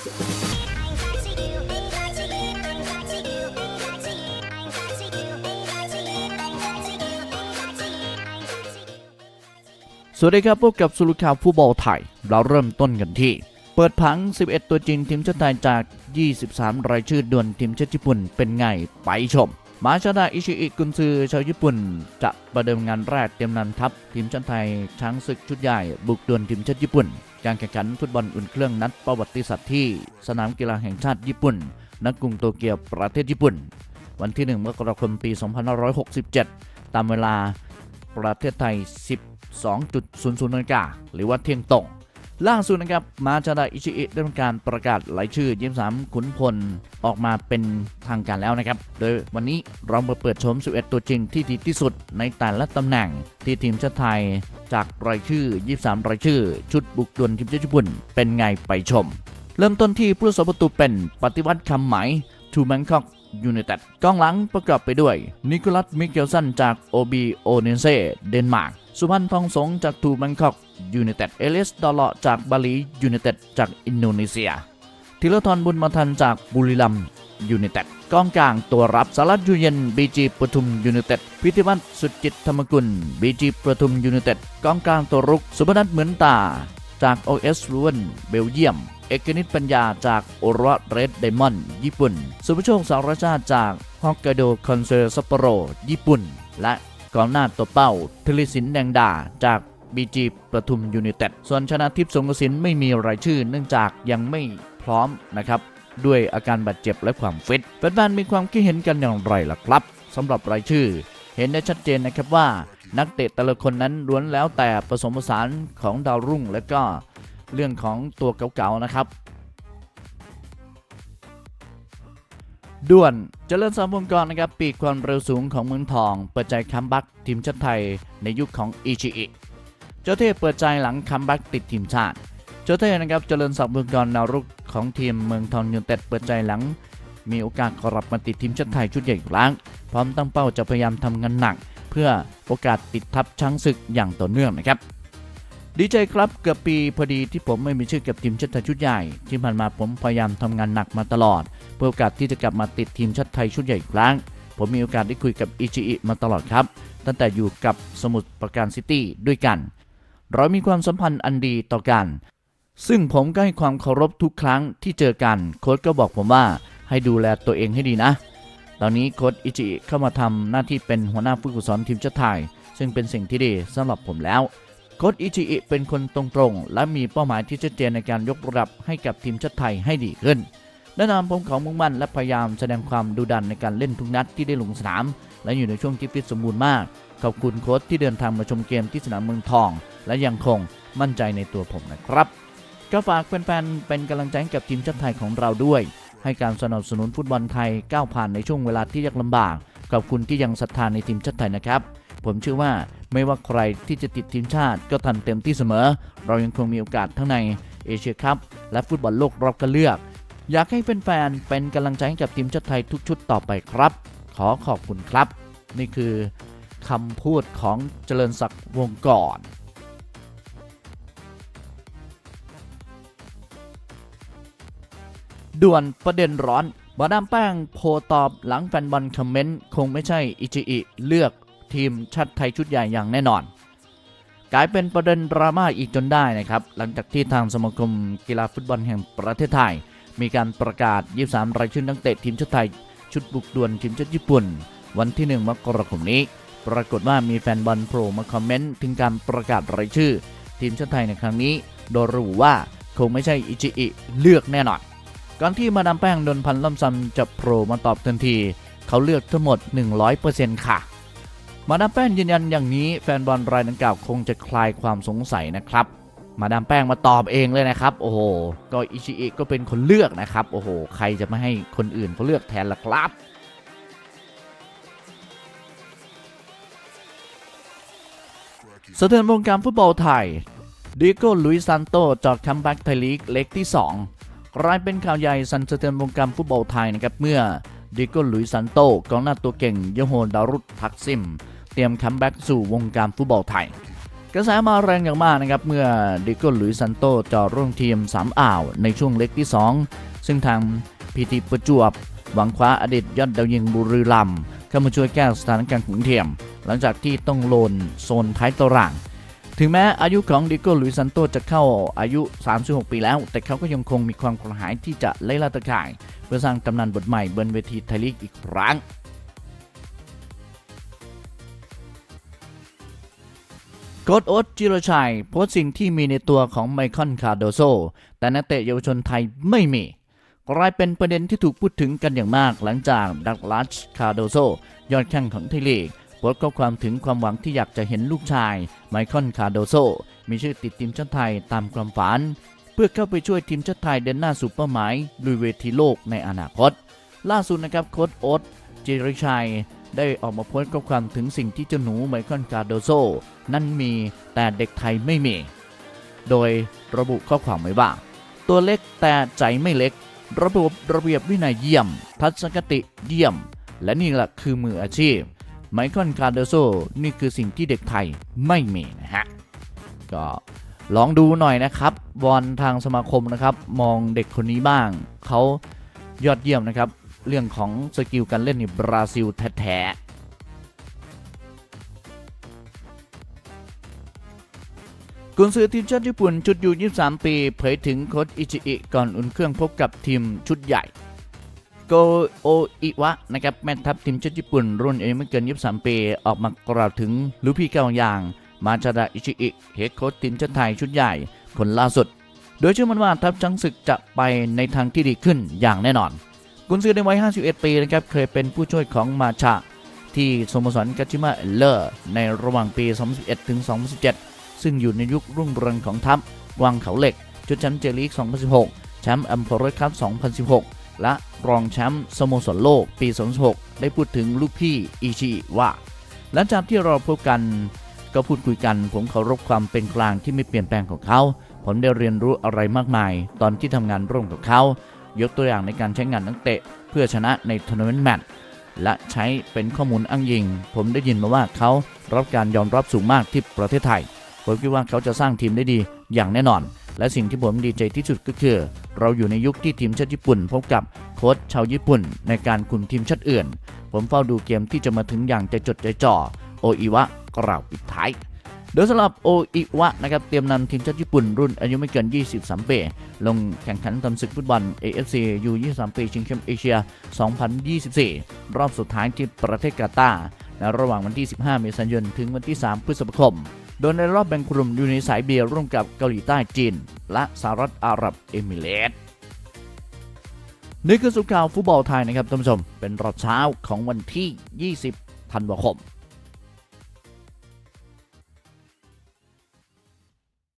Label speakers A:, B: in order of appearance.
A: สวัสดีครับพบกับสุรุข่าวผู้บอลไทย เราเริ่มต้นกันที่ เปิดผัง 11 ตัวจริงทีมชาติไทยจาก 23 รายชื่อด่วนทีมชาติญี่ปุ่นเป็นไง ไปชม มาชาดาอิชิอิกุนซือชาวญี่ปุ่น จะประเดิมงานแรกเตรียมนันทัพทีมชาติไทย ช้างศึกชุดใหญ่ บุกดวลทีมชาติญี่ปุ่น การแข่งขันฟุตบอลอุ่นเครื่องนัดประวัติศาสตร์ที่ สนามกีฬาแห่งชาติญี่ปุ่นณกรุงโตเกียวประเทศญี่ปุ่น วันที่ 1 มกราคมปี 2567 ตามเวลาประเทศไทย 12.00นาฬิกาหรือว่าเที่ยงตรง ล่าสุดนะครับ มาจาดาอิชิอิได้ทำการประกาศรายชื่อ 23 ขุนพลออกมาเป็นทางการแล้วนะครับ โดยวันนี้เรามาเปิดชม 11 ตัวจริงที่ดีที่สุดในแต่ละตำแหน่งที่ทีมชาติไทย จากรายชื่อ 23 รายชื่อ ชุดบุกดวลทีมชาติญี่ปุ่น เป็นไงไปชม เริ่มต้นที่ผู้รักษาประตูเป็นปฏิวัติคำไหมทูแมงคอกยูไนเต็ดกองหลังประกอบไปด้วย นิโคลัสมิเกลสันจากโอบีโอเนเซเดนมาร์กสุพรรณทองสงจากทูแมงคอก ยูไนเต็ด เอลิสดอลเลาะจากบาหลียูไนเต็ดจากอินโดนีเซียธีรทรบุญมาทันจากบุรีรัมย์ยูไนเต็ดกองกลางตัวรับสารัตยูเย็นบีจีปทุมยูไนเต็ดพิธิวัฒน์สุจิตธรรมกุลบีจีปทุมยูไนเต็ดกองกลางตัวรุกสุพนัทเหมือนตา จาก OS รวนเบลเยียม เอกนิตปัญญาจากโอรวเรดไดมอนด์ญี่ปุ่น สุภโชคสารชาติจากฮอกไกโดคอนเซอร์ซัปโปโร ญี่ปุ่น และกองหน้าตัวเป้าทลิสินแดงดาจาก บีจีประทุมยูไนเต็ดส่วนชนะทิพย์สงกระสินไม่มีรายชื่อ เนื่องจากยังไม่พร้อมนะครับด้วยอาการบาดเจ็บและความฟิตแฟนๆมีความคิดเห็นกันอย่างไรล่ะครับสำหรับรายชื่อ เห็นได้ชัดเจนนะครับว่า นักเตะแต่ละคนนั้นล้วนแล้วแต่ผสมผสานของดาวรุ่ง และก็เรื่องของตัวเก่าๆนะครับด่วนเจริญสามวงกรนะครับ ปีกความเร็วสูงของเมืองทอง เปิดใจคัมบักทีมชาติไทยในยุคของอิชิอิ จ้าเทพเปิดใจหลังคัมบักติดทีมชาติ เจ้าเทพนะครับเจริญศักดิ์วงกรดาวรุกของทีมเมืองทองยูไนเต็ดเปิดใจหลัง มีโอกาสกลับมาติดทีมชาติไทยชุดใหญ่อีกครั้ง พร้อมตั้งเป้าจะพยายามทำงานหนัก เพื่อโอกาสติดทัพช้างศึกอย่างต่อเนื่องนะครับดีใจครับเกือบปีพอดีที่ผมไม่มีชื่อกับทีมชาติไทยชุดใหญ่ ที่ผ่านมาผมพยายามทำงานหนักมาตลอด เพื่อโอกาสที่จะกลับมาติดทีมชาติไทยชุดใหญ่อีกครั้ง ผมมีโอกาสได้คุยกับอิจิอิมาตลอดครับ ตั้งแต่อยู่กับสมุทรปราการซิตี้ด้วยกัน เรามีความสัมพันธ์อันดีต่อกัน ซึ่งผมก็ให้ความเคารพทุกครั้งที่เจอกันโค้ชก็บอกผมว่าให้ดูแลตัวเองให้ดีนะ ตอนนี้โค้ชอิจิเข้ามาทำหน้าที่เป็นหัวหน้าผู้ฝึกสอนทีมชาติไทย ซึ่งเป็นสิ่งที่ดีสำหรับผมแล้วโค้ชอิจิอิเป็นคนตรงๆ และมีเป้าหมายที่ชัดเจนในการยกระดับให้กับทีมชาติไทยให้ดีขึ้นแนะนำผมเขามุ่งมั่นและพยายามแสดงความดุดันในการเล่นทุกนัดที่ได้ลงสนาม และอยู่ในช่วงที่ฟิตสมบูรณ์มาก ขอบคุณโค้ชที่เดินทางมาชมเกมที่สนามเมืองทอง และยังคงมั่นใจในตัวผมนะครับ ก็ฝากแฟนๆเป็นกำลังใจให้กับทีมชาติไทยของเราด้วย ให้การสนับสนุนฟุตบอลไทยก้าวผ่านในช่วงเวลาที่ยากลำบากขอบคุณที่ยังศรัทธาในทีมชาติไทยนะครับผมเชื่อว่าไม่ว่าใครที่จะติดทีมชาติก็ทำเต็มที่เสมอ เรายังคงมีโอกาสทั้งในเอเชียคัพและฟุตบอลโลกรอบคัดเลือก อยากให้แฟนๆเป็นกำลังใจให้กับทีมชาติไทยทุกชุดต่อไปครับ ขอขอบคุณครับ นี่คือคำพูดของเจริญศักดิ์วงก่อน ด่วนประเด็นร้อนบาดามแป้งโพตอบหลังแฟนบอลคอมเมนต์คงไม่ใช่อิจิอิเลือกทีมชาติไทยชุดใหญ่อย่างแน่นอน กลายเป็นประเด็นดราม่าอีกจนได้นะครับ หลังจากที่ทางสมาคมกีฬาฟุตบอลแห่งประเทศไทย มีการประกาศ 23 รายชื่อนักเตะทีมชาติไทย ชุดบุกด่วลทีมชาติญี่ปุ่น วันที่ 1 มกราคมนี้ ปรากฏว่ามีแฟนบอลโผล่มาคอมเมนต์ถึงการประกาศรายชื่อ ทีมชาติไทยในครั้งนี้ โดยระบุว่าคงไม่ใช่อิจิอิเลือกแน่นอน ก่อนที่มาดามแป้งดนพันธ์ล่ำซำจะโผล่มาตอบทันที เขาเลือกทั้งหมด 100%ค่ะ มาดามแป้งยืนยันอย่างนี้แฟนบอลรายดังกล่าวคงจะคลายความสงสัยนะครับ มาดามแป้งมาตอบเองเลยนะครับ โอ้โห ก็อิชิเอิก็เป็นคนเลือกนะครับ โอ้โห ใครจะไม่ให้คนอื่นเขาเลือกแทนล่ะครับสะเทือนวงการฟุตบอลไทยดิโก้ลุยซันโตจอดคัมแบ็กไทยลีกเล็กที่ 2 กลายเป็นข่าวใหญ่สั่นสะเทือนวงการฟุตบอลไทยนะครับ เมื่อดิโก้ลุยซันโตกองหน้าตัวเก่งยโฮดารุตทักซิม เตรียมคัมแบ็กสู่วงการฟุตบอลไทย กระแสมาแรงอย่างมากนะครับ เมื่อดิโก้หลุยส์ซันโตจะร่วมทีม 3 อ่าว ในช่วงเล็กที่ 2 ซึ่งทางพีทีประจวบ หวังคว้าอดีตยอดดาวยิงบุรีรัมย์เข้ามาช่วยแก้สถานการณ์ของทียม หลังจากที่ต้องโลนโซนท้ายตาราง ถึงแม้อายุของดิโก้ลุยซันโตจะเข้าอายุ 36 ปีแล้ว แต่เขาก็ยังคงมีความกระหายที่จะไล่ล่าตะข่าย เพื่อสร้างตำนานบทใหม่บนเวทีไทยลีกอีกครั้งโค้ชโอ๊ตจิรชัยโพสต์สิ่งที่มีในตัวของไมคอนคาร์โดโซ แต่นักเตะเยาวชนไทยไม่มี กลายเป็นประเด็นที่ถูกพูดถึงกันอย่างมากหลังจากดักลัสคาร์โดโซ ยอดแข้งของไทยลีก โพสต์ข้อความถึงความหวังที่อยากจะเห็นลูกชาย ไมคอนคาร์โดโซ มีชื่อติดทีมชาติไทยตามความฝัน เพื่อเข้าไปช่วยทีมชาติไทยเดินหน้าสู่เป้าหมายลุยเวทีโลกในอนาคต ล่าสุดนะครับโค้ชโอ๊ตจิรชัย ได้ออกมาโพสต์ข้อความถึงสิ่งที่เจ้าหนูไมคอนคาร์โดโซ นั้นมีแต่เด็กไทยไม่มี โดยระบุข้อความไว้ว่า ตัวเล็กแต่ใจไม่เล็ก ระบบระเบียบวินัยเยี่ยม ทัศนคติเยี่ยม และนี่แหละคือมืออาชีพ ไมคอนคาร์โดโซนี่คือสิ่งที่เด็กไทยไม่มีนะฮะ ก็ลองดูหน่อยนะครับวอนทางสมาคมนะครับ มองเด็กคนนี้บ้าง เขายอดเยี่ยมนะครับ เรื่องของสกิลการเล่นนี่บราซิลแท้ๆกุนซือทีมชาติญี่ปุ่นชุดอยู่ 23 ปี เผยถึงโค้ชอิชิอิก่อนอุ่นเครื่องพบกับทีมชุดใหญ่ โกโออิวะนะครับแม่ทัพทีมชาติญี่ปุ่น รุ่นอายุไม่เกิน 23 ปี ออกมากล่าวถึงลูพี่เก่าอย่าง มาชาดาอิชิอิเฮดโค้ชทีมชาติไทยชุดใหญ่คนล่าสุด โดยเชื่อมั่นว่าทัพช้างศึกจะไปในทางที่ดีขึ้นอย่างแน่นอน กุนซือในวัย 51 ปีนะครับเคยเป็นผู้ช่วยของมาชาที่สโมสรกาจิมะเลอร์ในระหว่างปี 2011ถึง2017 ซึ่งอยู่ในยุครุ่งเรืองของทัพวางเขาเหล็กชุดแชมป์เจลีก 2016 แชมป์อัมพอร์คัพ 2016 และรองแชมป์สโมสรโลกปี 2016 ได้พูดถึงลูกพี่อิชิว่า หลังจากที่เราพบกันก็พูดคุยกัน ผมเคารพความเป็นกลางที่ไม่เปลี่ยนแปลงของเขา ผมได้เรียนรู้อะไรมากมาย ตอนที่ทำงานร่วมกับเขา ยกตัวอย่างในการใช้งานนักเตะ เพื่อชนะในทัวร์นาเมนต์แมตช์และใช้เป็นข้อมูลอ้างอิง ผมได้ยินมาว่าเขารับการยอมรับสูงมากที่ประเทศไทย ผมคิดว่าเขาจะสร้างทีมได้ดีอย่างแน่นอน และสิ่งที่ผมดีใจที่สุดก็คือ เราอยู่ในยุคที่ทีมชาติญี่ปุ่น พบกับโค้ชชาวญี่ปุ่น ในการคุมทีมชาติอื่น ผมเฝ้าดูเกมที่จะมาถึงอย่างใจจดใจจ่อโออิวะกล่าวปิดท้ายโดยสำหรับโออิวะนะครับเตรียมนำทีมชาติญี่ปุ่นรุ่นอายุไม่เกิน 23 ปีลงแข่งขันทำศึกฟุตบอล AFC U23 ปีชิงแชมป์เอเชีย 2024 รอบสุดท้ายที่ประเทศกาตาร์ในระหว่างวันที่ 15 เมษายน ถึงวันที่ 3 พฤษภาคม โดยในรอบแบ่งกลุ่มอยู่ในสายเบียร์ร่วมกับเกาหลีใต้จีน และสหรัฐอาหรับเอมิเรตส์นี่คือสุขข่าวฟุตบอลไทยนะครับท่านผู้ชม เป็นรอบเช้าของวันที่ 20 ธันวาคม